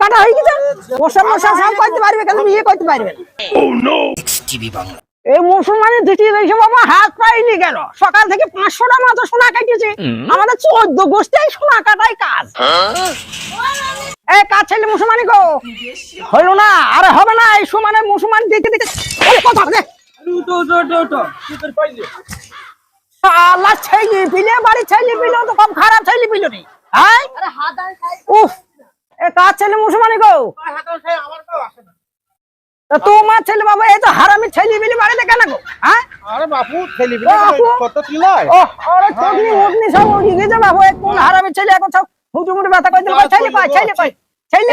কাটা হয়ে গেছে। মশা মশা সব করতে পারবে করতে। এই মুসলমানের দিকে দেখে বাবা হাত পাইনি গেল সকাল থেকে পাঁচশোটা মতো সোনা কাটিয়েছে। আমাদের চোদ্দ গোষ্ঠী সোনা কাটাই কাজ। ছেলে মুসলমানি গো। হইল না আরে হবে না এই সমানে মুসলমান দেখে দেখে কথা দে আল্লাহ ছেলে পিলে বাড়ি ছেলে পিলেও তো কম খারাপ ছেলে পিল নি হ্যাঁ উফ এ কাজ ছেলে মুসলমানি গো? আমার তো আসে না। তোমার ছেলে বাবা এই তো হারামি ছেলে পিলে বাড়িতে কেন গো? হ্যাঁ আরে বাপু ছেলে কত তিলাই ও আরে চোখনি মুখনি সব উঠে গেছে বাবু এক কোন হারামি ছেলে এখন সব হুটু মুটু ব্যথা করে দিল। ছেলে ছেলে ছেলে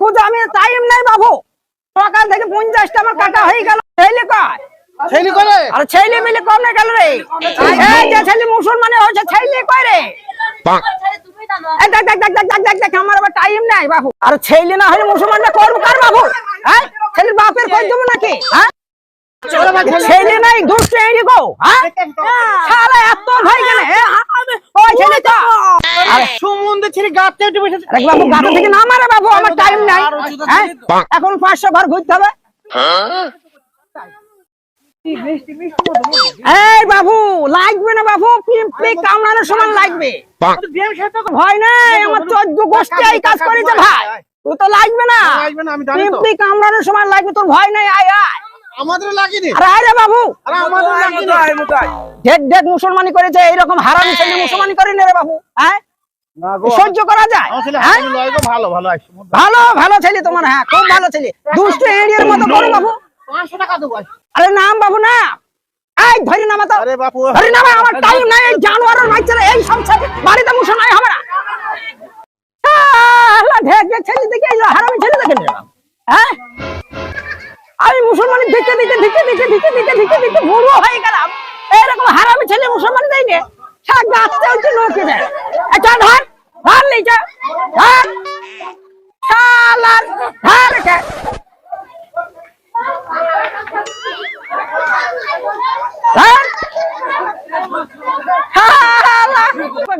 খুঁজে আমি টাইম নাই বাবু। সকাল থেকে পঞ্চাশটা আমার কাটা হয়ে গেল। ছেলে কয়? ছেলে করে? আর ছেলে মিলে কম না গেল রে। এই যে ছেলে মুসলমানে হয়েছে ছেলে কয় রে? তুমি জানো এই দেখ দেখ দেখ দেখ দেখ দেখ দেখ আমার আবার টাইম নাই বাবু। আর ছেলে না হলে মুসলমানটা করব কার বাবু? হ্যাঁ ছেলের বাপের কই দেবো নাকি? হ্যাঁ? ছেলে নাই দুষ্ট এই গো শালা এত ভাই গেলে ওই ছেলে তো। আরে সুমন্দে ছেলে গাতে উঠে বসেছে। আরে বাবু গাড়ি থেকে না মারে বাবু আমার টাইম নাই। হ্যাঁ? এখন পাঁচশো ঘর ঘুরতে হবে। এই বাবু লাগবে না বাবু পিম্পলি কামড়ানোর সময় লাগবে। ভয় নাই আমার চোদ্দ গোষ্ঠী এই কাজ করেছে ভাই। তুই তো লাগবে না। লাগবে না আমি জানি তো। পিম্পলি কামড়ানোর সময় লাগবে তোর ভয় নাই আয় আয়। আমাদের লাগেনি। আরে বাবু। আরে আমাদের লাগেনি। মোটাই মোটাই ঢেক ঢেক মুসলমানি করেছে এইরকম হারামি ছেলে মুসলমানি করেনি রে বাবু। হ্যাঁ? না সহ্য করা যায়। হ্যাঁ? ভালো ভালো ভালো ভালো ছেলে তোমার হ্যাঁ খুব ভালো ছেলে। দুষ্ট এরিয়ার মতো করো বাবু। পাঁচশো টাকা দেবো আরে নাম বাবু না এই ধরে নামা তো। আরে বাপু। ধরে নামা আমার টাইম নাই এই জানোয়ারের মাইছে এই সব ছেলে বাড়িতে মুসো নাই হবে না। ঢেক ঢেক ছেলে দেখে হারামি ছেলে দেখে নিলাম দেখে দেখে দেখে বুড়ো হয়ে গেলাম। এরকম হারামি ছেলে মুসলমান দেয় নে। সারা গাছতে হচ্ছে লোকে দেয়। এটা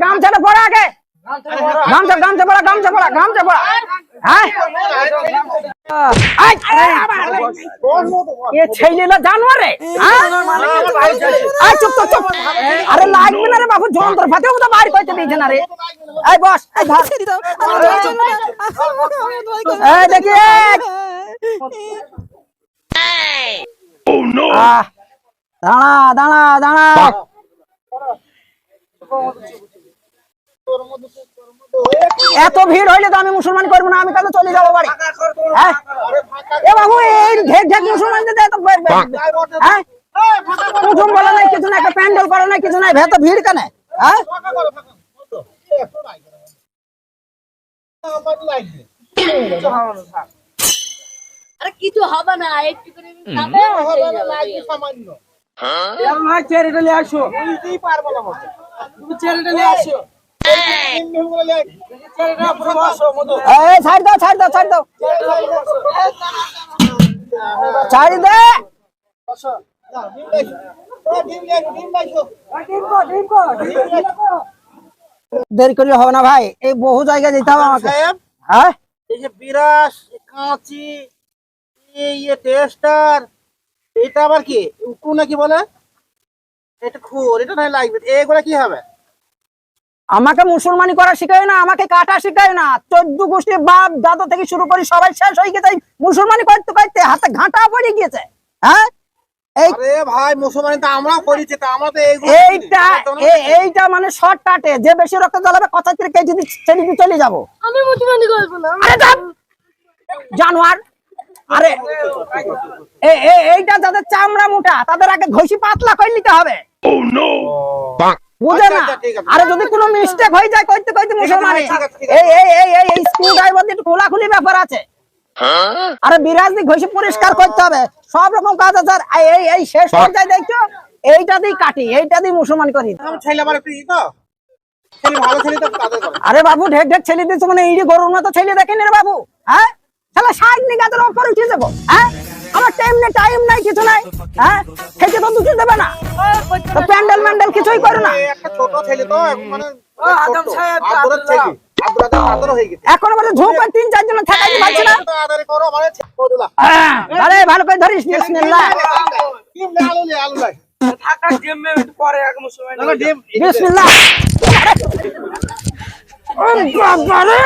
গামছাটা পড়া আগে। গামছা গামছা পড়া গামছা পড়া গামছা পড়া হ্যাঁ এ ছেলেলা জানোয়ার রে? আই, চুপ চুপ আরে লাগবে না রে বাবু যন্ত্র ফাতেও তো বাইর করতে দিয়েছে না রে এই বস এই ধর এই দেখি এক। আহ, দাঁড়া দাঁড়া দাঁড়া এত ভিড় হইলে তো আমি মুসলমান করব না আমি তাহলে চলে যাব বাড়ি। হ্যাঁ? এ বাবু এই ঢেক ঢেক মুসলমানদের তো হ্যাঁ? প্রথম বলা নাই কিছু নাই একটা প্যান্ডেল করা নাই কিছু নাই ভেত ভিড় কেন? হ্যাঁ? আরে কিছু হবে না একটু করে তাতে হয়ে? যাবে। সামান্য চেরিটা নিয়ে আসো। বুঝতেই পারব না তুমি চেরিটা নিয়ে আসো। ছাড় দাও ছাড় দাও ছাড় দাও। ছাড় দে। না। দেরি করলে হবে না ভাই। এই বহু জায়গায় যেতে হবে আমাকে। হ্যাঁ? এই যে বিরাস কাঁচি এই টেস্টার এটা আবার কি? উকু নাকি বলে? এটা খুর এটা নাই লাগবে এগুলা কি হবে? আমাকে মুসলমানি করা শিখায় না আমাকে কাটা শিখায় না। চোদ্দ গোষ্ঠীর বাপ দাদা থেকে শুরু করি সবাই শেষ হয়ে গেছে। মুসলমানি করতে করতে হাতে ঘাটা পড়ে গিয়েছে হ্যাঁ? এই আরে ভাই মুসলমান তো আমরাও করেছি তা আমরা তো এইগুলো এইটা মানে যে বেশি রক্ত জ্বালাবে কথা থেকে কেজি ছেড়ে দিয়ে চলে যাব? আমি মুসলমানি করব না আরে যান জানোয়ার আরে এইটা যাদের চামড়া মোটা তাদের আগে ঘষি পাতলা করে নিতে হবে। বুঝে আচ্ছা, না? আচ্ছা, আরে যদি কোনো মিস্টেক হয়ে যায় করতে করতে মুসলমানে ঠিক আছে, ঠিক আছে। এই এই এই এই এই স্ক্রু ড্রাইভার দিয়ে খোলাখুলি ব্যাপার আছে। আরে বিরাজ দিয়ে পরিষ্কার করতে হবে। সব রকম কাজ আছে আর এই এই এই শেষ পর্যায়ে দেখছ? এইটা দিয়ে কাটি এইটা দিয়ে মুসলমান করি। তো? তো আরে বাবু ঢেক ঢেক ছেলে দিচ্ছে মানে ইডি গরুর মতো ছেলে দেখেনি রে বাবু হ্যাঁ? তাহলে ষাট নিগাতের ওপর উঠে যাব হ্যাঁ? আমার টাইম নেই টাইম নাই কিছু নাই। হ্যাঁ? খেতে তো দুটো দেবে না। তো প্যান্ডেল ম্যান্ডেল কিছুই করে না। একটা ছোট ছেলে তো এখন মানে আদম সাহেব, আদরের ছেলে। আদরাতে আদর হয়ে গেছে। এখন বলে ঝোঁক আর তিন চারজন ঠেকাইতে পারছে না। তো আদরে করো মানে ছোটলা হ্যাঁ, আরে ভালো করে ধরিস বিসমিল্লাহ। লে আলু লাই থাকা গেম মে একটু পরে এক সময় না ডিম বিসমিল্লাহ ও বাবা রে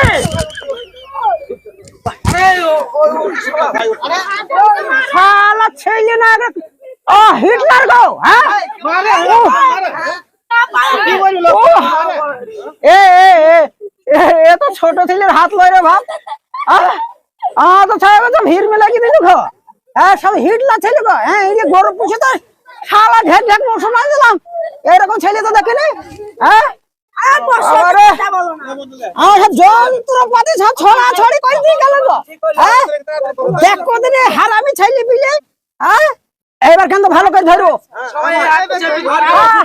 ছোট ছেলের হাত লয় রে গো? হ্যাঁ হ্যাঁ এই যে গরু পুষে তো শালা ঢেক ঢেক মুসলমান দিলাম। এরকম ছেলে তো দেখিনি হ্যাঁ? আমার যন্ত্রপাতি সব ছড়া ছড়ি করে দিয়ে গেল গো। হ্যাঁ? দেখ কদিনে হারামি ছেলে বিলে হ্যাঁ? এবার কিন্তু ভালো করে ধরো।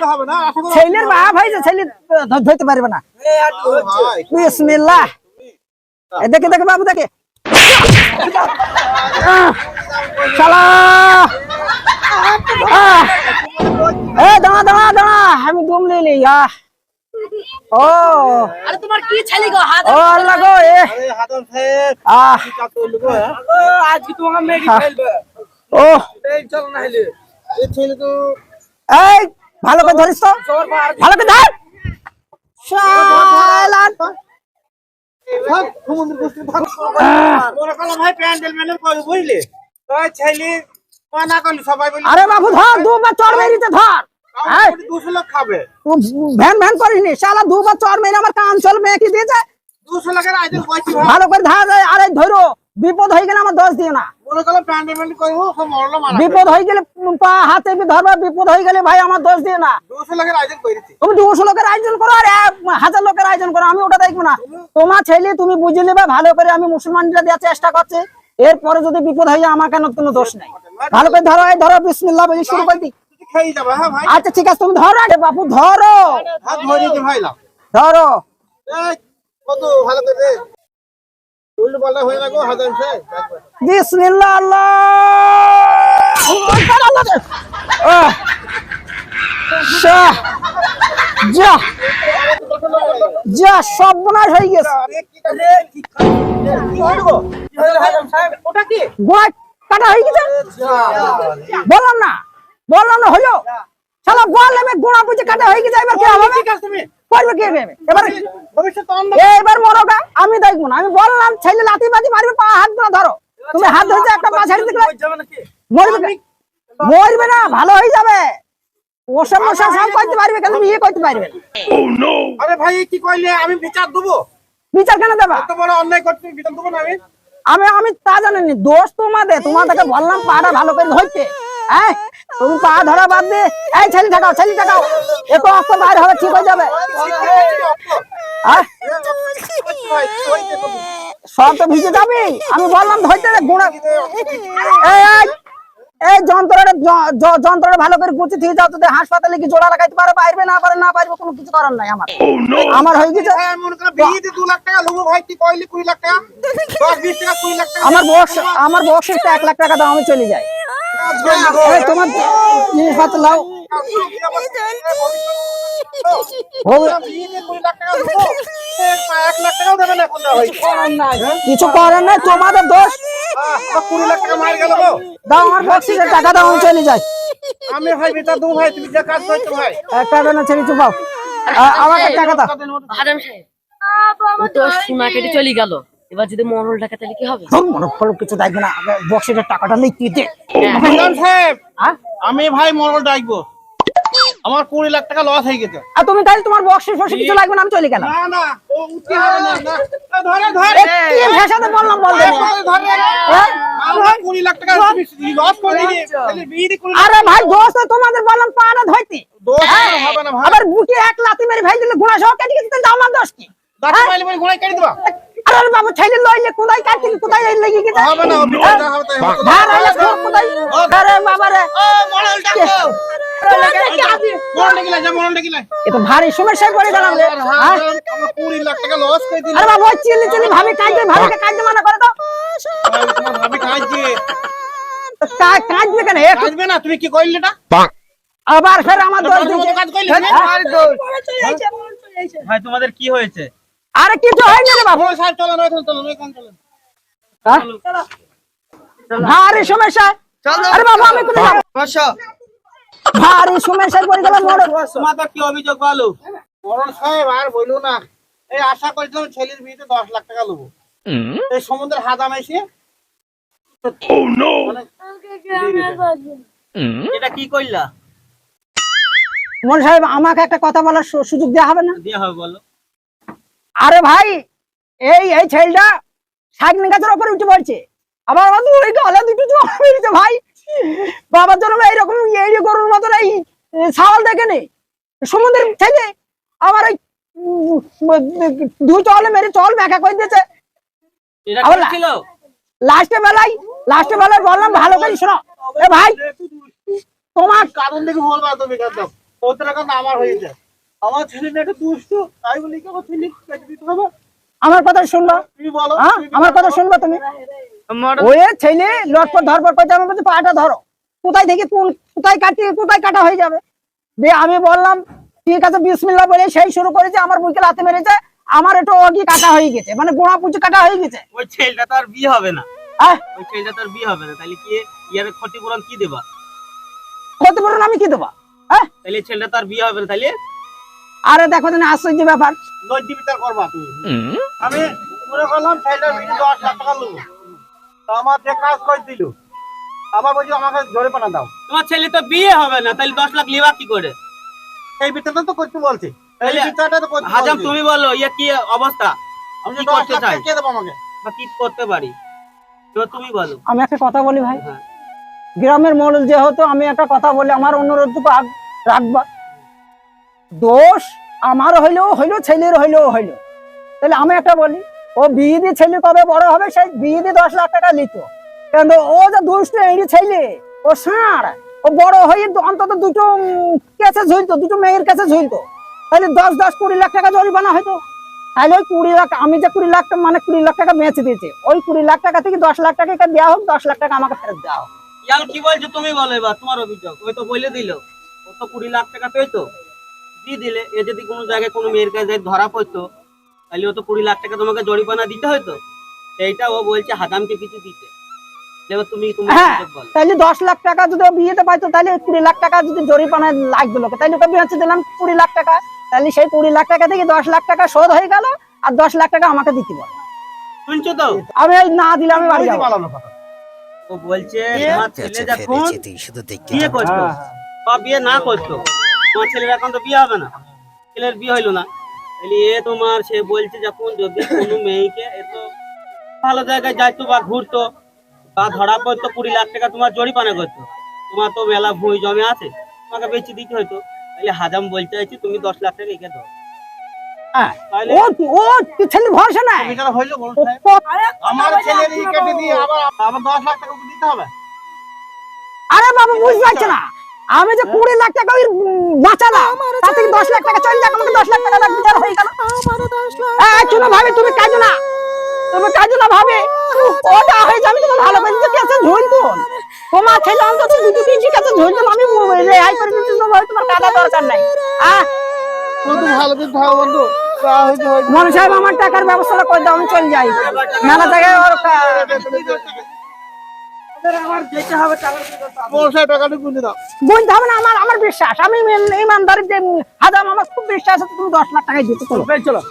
হবে না ছেলের বাপ হয়েছে ছেলে ধরতে পারবে না। এই একটু হচ্ছে ভাই বিসমিল্লাহ। এ দেখে দেখে বাবু দেখে। আহ, এ দাঁড়া দাঁড়া দাঁড়া। আমি দুম লিলি আহ। ও। আরে তোমার কি ছেলে গো? হাত ও আল্লাহ গো এ। কি গো হ্যাঁ? ও, তোমাকে মেগি ফেলবে। ও। এই চল না হলে। এই ছেলে তো এই ভালো করে ধরিস তো। ভালো করে ধর। শালান ওরা কলম ভাই প্যান্ডেল বুঝলি? ছেলে মানা করলি সবাই বলি আরে বাবু ধর দুবার চর মেরিতে ধর। ভ্যান ভ্যান করিনি। শালা চর মেরে আমার কান চল লোকের আয়োজন ভালো করে ধার দেয় আরে ধরো বিপদ হয়ে গেলে আমার দোষ দিও না। করলাম প্যান্ডেল ম্যান্ডেল করব সব মরলো বিপদ গেলে পা হাতে ধরবা বিপদ গেলে ভাই আমার দোষ দিও না। দুশো লোকের আয়োজন করেছি। তুমি দুশো লোকের আয়োজন করো আর হাজার লোকের আয়োজন করো আমি ওটা দেখব না। তোমার ছেলে তুমি বুঝে নেবে ভালো করে আমি মুসলমানরা দেওয়ার চেষ্টা করছি। এরপরে যদি বিপদ হয়ে যায় আমার কেন কোনো দোষ নেই? ভালো করে ধরো ধরো বিসমিল্লাহ বলি শুরু করে দিই। হ্যাঁ আচ্ছা ঠিক আছে তুমি ধরো আরে বাপু ধরো। লাভ ধরো কত ভালো করে হয়ে বিসমিল্লাহ যা হয়ে গেছে। কাটা হয়ে গেছে? বললাম না। বললাম না হলো শালা আমি গোড়া বুঝে কাটা হয়ে গেছে এবার কি হবে? ঠিক আছে তুমি। করবে কি হবে এবার এবার মরোগা আমি দেখব না। আমি বললাম ছেলে লাথি বাজি মারবে পা হাত ধরে ধরো। তুমি হাত ধরে একটা পা ছাড়ি দিলে ওই যাবে নাকি মরবে না। মরবে না ভালো হয়ে যাবে। ওসব ওসব সব করতে পারবে কিন্তু বিয়ে করতে পারবে। না। আরে ভাই কি কইলে? আমি বিচার দেবো। বিচার কেন দেবা? এত বড় অন্যায় করতে বিচার দেবো না আমি? আমি আমি তা জানিনি। দোষ তোমাদের। তোমাদেরকে বললাম পাটা ভালো করে ধরতে। হ্যাঁ পা ধরা বাদ দে। এই, ছেলে ঠাকাও ছেলে ঠাকাও একটু অস্ত বাইরে হবে, ঠিক হয়ে যাবে? সব তো ভিজে যাবে। আমি বললাম ধরতে গুণা এই যন্ত্রটা ভালো করে গুছি দিয়ে যাও তোদের হাসপাতালে কি জোড়া লাগাইতে পারে? পারবে না পারে না পারবে কোনো কিছু করার নাই আমার। আমার হয়ে গেছে। ভাই, আমি মনে করলাম বিয়েতে দু লাখ টাকা লুবো ভাই কুড়ি লাখ টাকা? দশ টাকা কুড়ি লাখ টাকা আমার বক্স আমার বক্সের এক লাখ টাকা দাও আমি চলে যাই। এই তোমার জিনিসপত্র লাও। হবে- বিয়েতে কুড়ি লাখ টাকা লুবো। এক লাখ না কিছু করার নাই তোমাদের দোষ। কুড়ি লাখ টাকা মার গেল দাও আমার বক্সের টাকা দাও আমি চলে যাই। আমি ভাই দেবো ভাই তুমি যে কাজ করছ ভাই। টাকা না ছেড়ে চুপাও আমাকে টাকা দাও। সাহেব তো চলে গেল। এবার যদি মরল টাকা তাহলে কি হবে? মনে করো কিছু দেখবে না। টাকাটা নেই কি দে সাহেব হ্যাঁ? আমি ভাই মরল ডাকবো। আমার কুড়ি লাখ টাকা লস হয়ে গেছে। আর তুমি তাহলে তোমার বক্সের ফসে কিছু লাগবে না আমি চলে গেলাম। না না ও উঠতে হবে না না। ধরে ধরে। কি ভেসাতে বললাম বল এ, ধরে, হ্যাঁ? আমার কুড়ি লাখ টাকা লস করে তাহলে কুড়ি লাখ আরে ভাই দোষ তোমাদের বললাম ধরতে। দোষ হবে না ভাই। আবার বুকে এক লাতি মেরে ভাই দিলে গুণা সহ কেটে গেছে তাহলে আমার দোষ কি? কেটে দিবা। আরে বাবু ছেলে লইলে কোথায় কাটতে কোথায় লেগে গেছে হবে না হবে না, হবে তাই ধার কোথায় আরে বাবা রে ও মরল ডাকো ভারী সমস্যায় পড়ে গেলাম হ্যাঁ? আরে বাবা চিল্লি চিল্লি ভাবি ভাবিকে মানা করে দাও ভাবি কাঁদবে কেন কাঁদবে না তুমি কি এটা আবার ফের আমার দোষ কাজ করলে তোমাদের কি হয়েছে আরে কিছু হয়নি রে বাবু। হ্যাঁ? ভারী সমস্যা আরে বাবা আমি কোথায় যাব। ভারী সমস্যায় পড়ে গেলাম মরণ তোমাদের কি অভিযোগ বলো? মরণ সাহেব আর বলল না। এই আশা করেছিলাম ছেলের বিয়েতে দশ লাখ টাকা নেব এই সমুদ্রের হাদাম এসে এটা কি করলা মন সাহেব আমাকে একটা কথা বলার সুযোগ দেওয়া হবে না? দিয়ে হবে বলো। আরে ভাই এই এই ছেলেটা শাকনি গাছের উপরে উঠে পড়ছে। আবার আমার দুই গলা দুটো জল বেরিয়েছে ভাই। বাবার জন্য এইরকম এই গরুর মতন এই ছাওয়াল দেখেনি। সমুদ্রের ছেলে আমার উম, দু চলে মেরে চল ব্যাখ্যা করে দিয়েছে। আবার লাস্টে বেলায় লাস্টে বেলায় বললাম ভালো করে শোনো। এ ভাই তোমার কারণ দেখে বলবা তুমি না আমার হয়েছে? আমার ছেলে না একটু দুষ্ট তাই বলি কি আমার ছেলে কেটে দিতে হবে? আমার কথা শুনবা। তুমি বলো হ্যাঁ আমার কথা শুনবা তুমি। ওই ছেলে লটপট ধরপট করতে আমি বলছি পাটা ধরো। কোথায় থেকে কোন কোথায় কাটি কোথায় কাটা হয়ে যাবে? আমি বললাম ঠিক আছে বিসমিল্লাহ বলে সেই শুরু করেছে আমার বুকে লাতে মেরেছে আমার একটু অগি কাটা হয়ে গেছে মানে গোড়া পুচু কাটা হয়ে গেছে। ওই ছেলেটা তো আর বিয়ে হবে না। আহ ওই ছেলেটা তো আর বিয়ে হবে না তাহলে কি ইয়ার ক্ষতিপূরণ কি দেবা? ক্ষতিপূরণ আমি কি দেবা? হ্যাঁ? তাহলে ছেলেটা তো আর বিয়ে হবে না তাহলে? আরে দেখো দিন আশ্চর্য ব্যাপার। নদী বিচার করবা তুমি। আমি মনে করলাম দশ লাখ টাকা নেব। তো আমার যে কাজ করে দিল আবার বলছি আমাকে জোরে পানা দাও। তোমার ছেলে তো বিয়ে হবে না তাহলে দশ লাখ লিবা কি করে? এই বিচারটা তো করতে বলছে। এই তাহলে বিচারটা তো করতে হাজাম তুমি বলো ইয়ে কি অবস্থা? আমি কি করতে চাই? কে দেবো আমাকে। বা কি করতে পারি? এবার তুমি বলো। আমি একটা কথা বলি ভাই। হ্যাঁ। গ্রামের মোড়ল যেহেতু আমি একটা কথা বলি আমার অনুরোধটুকু আগ- রাখবা। দোষ আমার হইলেও হইল, ছেলের হইলেও হইল। তাহলে আমি একটা বলি, ও বিয়ে দিয়ে ছেলে কবে বড় হবে সেই বিয়ে দিয়ে দশ লাখ টাকা নিত। কিন্তু ও যে দুষ্ট, এই ছেলে, ও ষাঁড়, ও বড় হয়ে অন্তত দুটো কেসে ঝুলতো, দুটো মেয়ের কাছে ঝুলতো। তাহলে দশ দশ কুড়ি লাখ টাকা জরিমানা হয়তো তাহলে ওই কুড়ি লাখ, আমি যে কুড়ি লাখ মানে কুড়ি লাখ টাকা বেঁচে দিয়েছে, ওই কুড়ি লাখ টাকা থেকে দশ লাখ টাকা দেওয়া হোক, দশ লাখ টাকা আমাকে ফেরত দেওয়া হোক। কি বলছো? তুমি বলো এবার, তোমার অভিযোগ। ওই তো বলে দিল। ও তো কুড়ি লাখ টাকা পেতো। দিয়ে দিলে এ যদি কোনো জায়গায় কোনো মেয়ের কাছে ধরা পড়তো তাহলে ও তো কুড়ি লাখ টাকা তোমাকে জরিমানা দিতে হতো সেইটা ও বলছে হাদামকে কিছু দিতে। এবার তুমি তুমি হ্যাঁ বলো। তাহলে দশ লাখ টাকা যদি বিয়েতে পাইতো তাহলে কুড়ি লাখ টাকা যদি জরিমানা লাগতো লোকে তাহলে ওকে বেঁচে দিলাম কুড়ি লাখ টাকা। তাহলে সেই কুড়ি লাখ টাকা থেকে দশ লাখ টাকা শোধ হয়ে গেল আর দশ লাখ টাকা আমাকে দিতে বল। শুনছো তো? আমি না দিলে আমি বাড়ি যাব। ও বলছে তোমার ছেলে যখন শুধু দেখতে বিয়ে করতো বা বিয়ে না করতো তোমার ছেলের এখন তো বিয়ে হবে না। ছেলের বিয়ে হইল না। তাহলে এ তোমার সে বলছে যখন যদি কোনো মেয়েকে এ তো ভালো জায়গায় যাইতো বা ঘুরতো বা ধরা পড়তো কুড়ি লাখ টাকা তোমার জরিমানা করতো। তোমার তো মেলা ভুঁই জমে আছে তোমাকে বেঁচে দিতে হয়তো তাহলে হাজাম বলতে চাইছি তুমি দশ লাখ টাকা রেখে দাও। ভরসা নাই? আমার দিয়ে আবার আবার দশ লাখ টাকা দিতে হবে? আরে বাবু বুঝতে পারছে না? আমি যে কুড়ি লাখ টাকা ওই বাঁচালাম তার থেকে দশ লাখ টাকা চলে যাক আমাকে দশ লাখ টাকা লাগবে তার হয়ে গেল। এই, শোনো ভাবি তুমি কাজো না। তুমি কাজো না ভাবে। ওটা হয়ে যাবে তুমি ভালো করে দিতে কেসে ঝুলতো তোমার ছেলে অন্তত দুটো কাছে ঝুলতো আমি রেহাই করে দিতে তোমার তোমার কাটা দরকার নাই। আহ বন্ধু ভালো করে থাকো বন্ধু যা হয়েছে হয়েছে। মনে সাহেব আমার টাকার ব্যবস্থাটা করে দাও আমি চলে যাই। মেলা জায়গায় ওর বলতে হবে না আমার আমার বিশ্বাস। আমি ইমানদারের যে হাজাম আমার খুব বিশ্বাস আছে তুমি দশ লাখ টাকায় দিতে চলো চলো।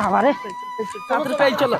বাবা রে চলো।